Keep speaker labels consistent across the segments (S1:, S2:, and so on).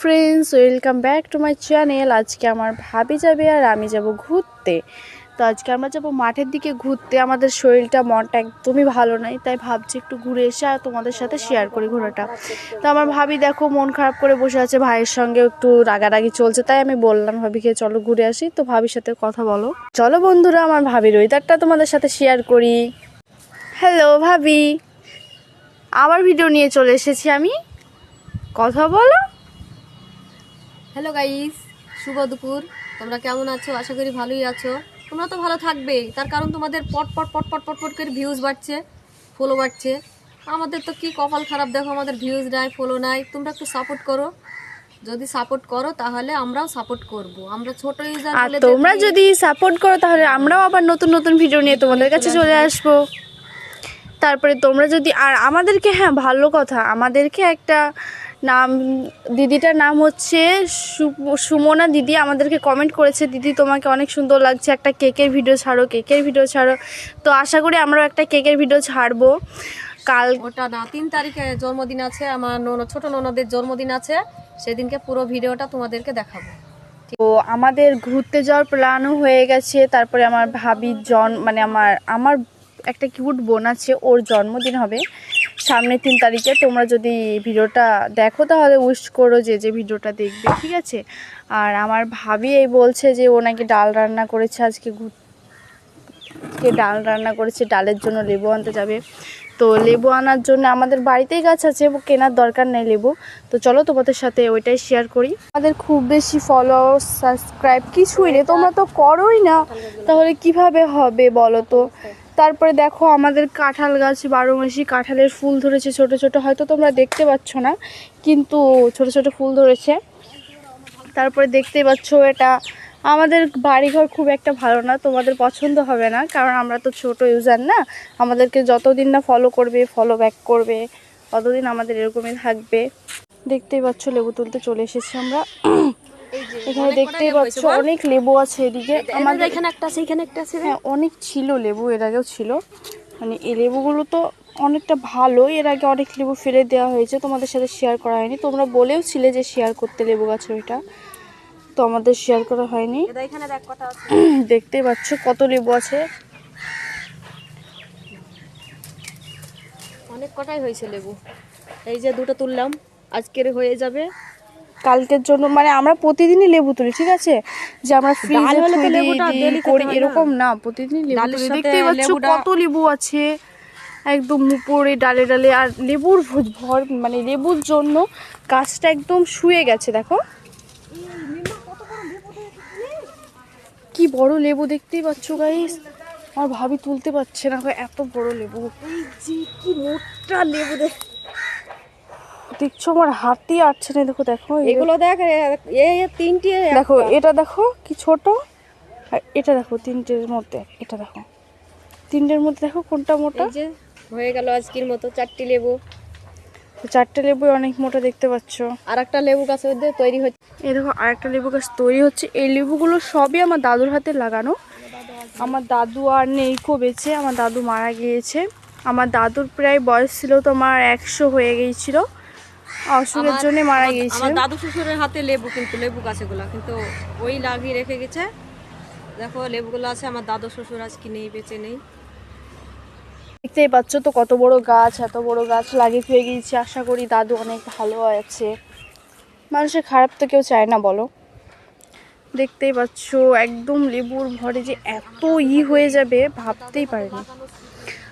S1: Friends welcome back to my channel আজকে আমার ভাবি যাবে আর আমি যাব ঘুরতে। তো আজকে আমরা যাব মাঠের দিকে ঘুরতে। আমাদের শরীরটা, মনটা একদমই ভালো নাই, তাই ভাবছি একটু ঘুরে এসে আর তোমাদের সাথে শেয়ার করি ঘোরাটা। তো আমার ভাবি দেখো, মন খারাপ করে বসে আছে, ভাইয়ের সঙ্গে একটু রাগারাগি চলছে, তাই আমি বললাম, ভাবিকে চলো ঘুরে আসি। তো ভাবির সাথে কথা বলো। চলো বন্ধুরা, আমার ভাবির ওয়েদারটা তোমাদের সাথে শেয়ার করি। হ্যালো ভাবি। আবার ভিডিও নিয়ে চলে এসেছি আমি। কথা বলো।
S2: হ্যালো গাইস শুভ দুপুর। তোমরা কেমন আছো? আশা করি ভালোই আছো। তোমরা তো ভালো থাকবেই। তার কারণ তোমাদের পট পট পট পট পট পট করে ভিউজ বাড়ছে ফলো বাড়ছে। আমাদের তো কি কপাল খারাপ দেখো আমাদের ভিউজ নাই ফলো নাই। তোমরা একটু সাপোর্ট করো। যদি সাপোর্ট করো তাহলে আমরাও সাপোর্ট করব। আমরা ছোট ইউজার
S1: আর তোমরা যদি সাপোর্ট করো তাহলে আমরাও আবার নতুন নতুন ভিডিও নিয়ে তোমাদের কাছে চলে আসব। তারপরে তোমরা যদি আর আমাদেরকে হ্যাঁ ভালো কথা। আমাদেরকে একটা নাম দিদিটার নাম হচ্ছে সুমনা দিদি। আমাদেরকে কমেন্ট করেছে দিদি তোমাকে অনেক সুন্দর লাগছে একটা কেকের ভিডিও ছাড়ো কেকের ভিডিও ছাড়ো। তো আশা করি আমরাও একটা কেকের ভিডিও ছাড়বো। কাল
S2: ওটা না তিন তারিখে জন্মদিন আছে আমার নন ছোট ননদের জন্মদিন আছে। সেদিনকে পুরো ভিডিওটা তোমাদেরকে দেখাবো।
S1: তো আমাদের ঘুরতে যাওয়ার প্ল্যানও হয়ে গেছে। তারপরে আমার ভাবির জন মানে আমার আমার একটা কিউট বোন আছে ওর জন্মদিন হবে। সামনে তিন তারিখে তোমরা যদি ভিডিওটা দেখো তাহলে উইশ করো যে যে ভিডিওটা দেখবে, ঠিক আছে? আর আমার ভাবি এই বলছে যে, ও নাকি ডাল রান্না করেছে আজকে ঘুরতে ডাল রান্না করেছে, ডালের জন্য লেবু আনতে যাবে। তো লেবু আনার জন্য আমাদের বাড়িতেই গাছ আছে কেনার দরকার নেই লেবু। তো চলো তোমাদের সাথে ওইটাই শেয়ার করি। আমাদের খুব বেশি ফলোয়ার সাবস্ক্রাইব কিছুই নেই, তোমরা তো করোই না। তাহলে কীভাবে হবে বলো তো? তারপরে দেখো আমাদের কাঁঠাল গাছ বারো মাসি কাঁঠালের ফুল ধরেছে ছোট ছোট, হয়তো তোমরা দেখতে পাচ্ছ না, কিন্তু ছোট ছোট ফুল ধরেছে। তারপরে দেখতেই পাচ্ছ এটা, আমাদের বাড়িঘর খুব একটা ভালো না, তোমাদের পছন্দ হবে না, কারণ আমরা তো ছোট ইউজার না, আমাদেরকে যতদিন না ফলো করবে ফলো ব্যাক করবে, ততদিন আমাদের এরকমই থাকবে। দেখতেই পাচ্ছ লেবু তুলতে চলে এসেছি আমরা। এখানে দেখতেই পাচ্ছ অনেক লেবু আছে এদিকে। আমাদের
S2: এখানে একটা আছে এখানে একটা আছে।
S1: হ্যাঁ অনেক ছিল লেবু এর আগেও ছিল। মানে এই লেবুগুলো তো অনেকটা ভালো এর আগে অনেক লেবু ফেলে দেওয়া হয়েছে তোমাদের সাথে শেয়ার করা হয়নি। তোমরা বলেও ছিলে যে শেয়ার করতে লেবু গাছের ওইটা তো আমাদের শেয়ার করা হয়নি। দেখতেই পাচ্ছ কত লেবু আছে।
S2: অনেক কটাই হয়েছে লেবু। এই যে দুটো তুললাম আজকের হয়ে যাবে।
S1: কালকের জন্য মানে আমরা প্রতিদিনই লেবু তুলি ঠিক আছে? যে আমরা ফ্রিজে করি এরকম না প্রতিদিন লেবু তুলি দেখতেই পাচ্ছ কত লেবু আছে। একদম উপরে ডালে ডালে আর লেবুর ভর মানে লেবুর জন্য গাছটা একদম শুয়ে গেছে দেখো। কি বড় লেবু দেখতেই পাচ্ছ গাইস আমার ভাবি তুলতে পারছে না এত বড় লেবু।
S2: কি মোটা লেবু দেখ
S1: দেখছ আমার হাতই আটছে না দেখো দেখো
S2: এগুলো দেখ এ- তিনটে
S1: দেখো এটা দেখো কি ছোট। আর এটা দেখো তিনটের মধ্যে এটা দেখো। তিনটের মধ্যে দেখো কোনটা মোটা।
S2: যে হয়ে গেল আজকের মতো চারটি লেবু।
S1: চারটে লেবু অনেক মোটা দেখতে পাচ্ছ।
S2: আর একটা লেবু গাছ তৈরি হচ্ছে।
S1: এই দেখো আরেকটা লেবু গাছ তৈরি হচ্ছে। এই লেবুগুলো সবই আমার দাদুর হাতে লাগানো। আমার দাদু আর নেই কো বেঁচে। আমার দাদু মারা গিয়েছে। আমার দাদুর প্রায় বয়স ছিল তোমার একশো হয়ে গিয়েছিল। অসুখের
S2: আমার-
S1: জন্য মারা গিয়েছিল
S2: আমার দাদু শ্বশুরের হাতে লেবু কিন্তু লেবু গাছ এগুলো কিন্তু ওই লাগিয়ে রেখে গেছে। দেখো লেবুগুলো আছে আমার দাদু শ্বশুর আজকে নেই বেঁচে নেই।
S1: দেখতেই পাচ্ছ তো কত বড় গাছ এত বড় গাছ লাগিয়ে হয়ে গিয়েছে। আশা করি দাদু অনেক ভালো আছে। মানুষের খারাপ তো কেউ চায় না বলো। দেখতেই পাচ্ছ একদম লেবুর ভরে যে এত ই হয়ে যাবে ভাবতেই পারিনি।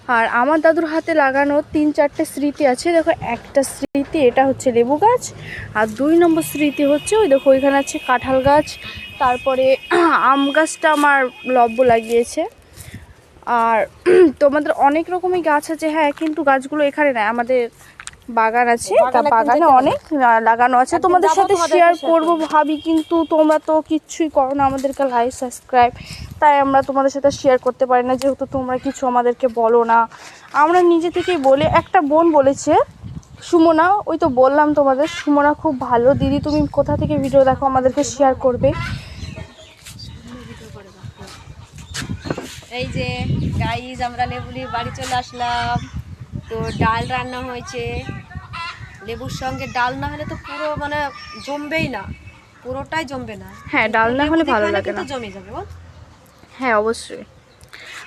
S1: আর আমার দাদুর হাতে লাগানো তিন চারটে স্মৃতি আছে। দেখো, একটা স্মৃতি, এটা হচ্ছে লেবু গাছ, আর দুই নম্বর স্মৃতি হচ্ছে ওই দেখো, ওইখানে আছে কাঁঠাল গাছ, তারপরে আম গাছটা আমার লব্য লাগিয়েছে। আর তোমাদের অনেক রকমই গাছ আছে হ্যাঁ কিন্তু গাছগুলো এখানে নেয় আমাদের বাগান আছে তা
S2: বাগানে
S1: অনেক লাগানো আছে। তোমাদের সাথে শেয়ার। করব ভাবি কিন্তু তোমরা তো কিচ্ছুই করো না আমাদেরকে লাইক সাবস্ক্রাইব তাই আমরা তোমাদের সাথে শেয়ার করতে পারি না যেহেতু তোমরা কিছু আমাদেরকে বলো না। আমরা নিজে থেকেই বলে একটা বোন বলেছে সুমনা ওই তো বললাম তোমাদের সুমনা খুব ভালো। দিদি তুমি কোথা থেকে ভিডিও দেখো আমাদেরকে শেয়ার করবে।
S2: এই যে গাইজ আমরা লেবুলি বাড়ি চলে আসলাম। তো ডাল রান্না হয়েছে। লেবুর সঙ্গে ডাল না হলে তো পুরো মানে জমবেই না। পুরোটাই জমবে না।
S1: হ্যাঁ ডাল না হলে ভালো লাগে না।
S2: জমে যাবে বল।
S1: হ্যাঁ অবশ্যই।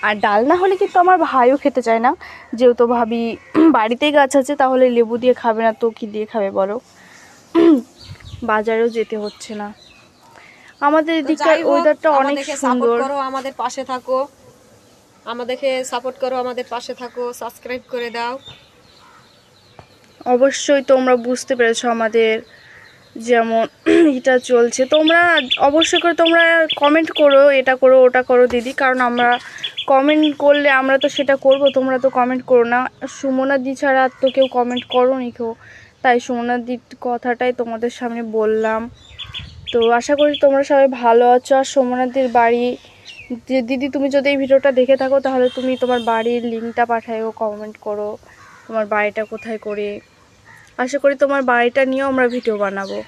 S1: আর ডাল না হলে কিন্তু আমার ভাইও খেতে চায় না। যেহেতু ভাবি বাড়িতেই গাছ আছে তাহলে লেবু দিয়ে খাবে না তো কি দিয়ে খাবে বলো? বাজারেও যেতে হচ্ছে না। আমাদের
S2: তো
S1: এদিককার ওয়েদারটা অনেক সুন্দর।
S2: আমাদের পাশে থাকো। আমাদেরকে সাপোর্ট করো, আমাদের পাশে থাকো সাবস্ক্রাইব করে দাও।
S1: অবশ্যই তোমরা বুঝতে পেরেছ আমাদের যেমন এটা চলছে। তোমরা অবশ্যই করে তোমরা কমেন্ট করো, এটা করো, ওটা করো দিদি, কারণ আমরা কমেন্ট করলে আমরা তো সেটা করব, তোমরা তো কমেন্ট করো না। সুমনা দি ছাড়া তো কেউ কমেন্ট করো নি কেউ। তাই সুমনা দির কথাটাই তোমাদের সামনে বললাম। তো আশা করি তোমরা সবাই ভালো আছো, আর সুমনাদির বাড়ি দি- দিদি তুমি যদি এই ভিডিওটা দেখে থাকো, তাহলে তুমি তোমার বাড়ির লিঙ্কটা পাঠাও কমেন্ট করো, তোমার বাড়িটা কোথায় করে। আশা করি তোমার বাড়িটা নিয়েও আমরা ভিডিও বানাবো।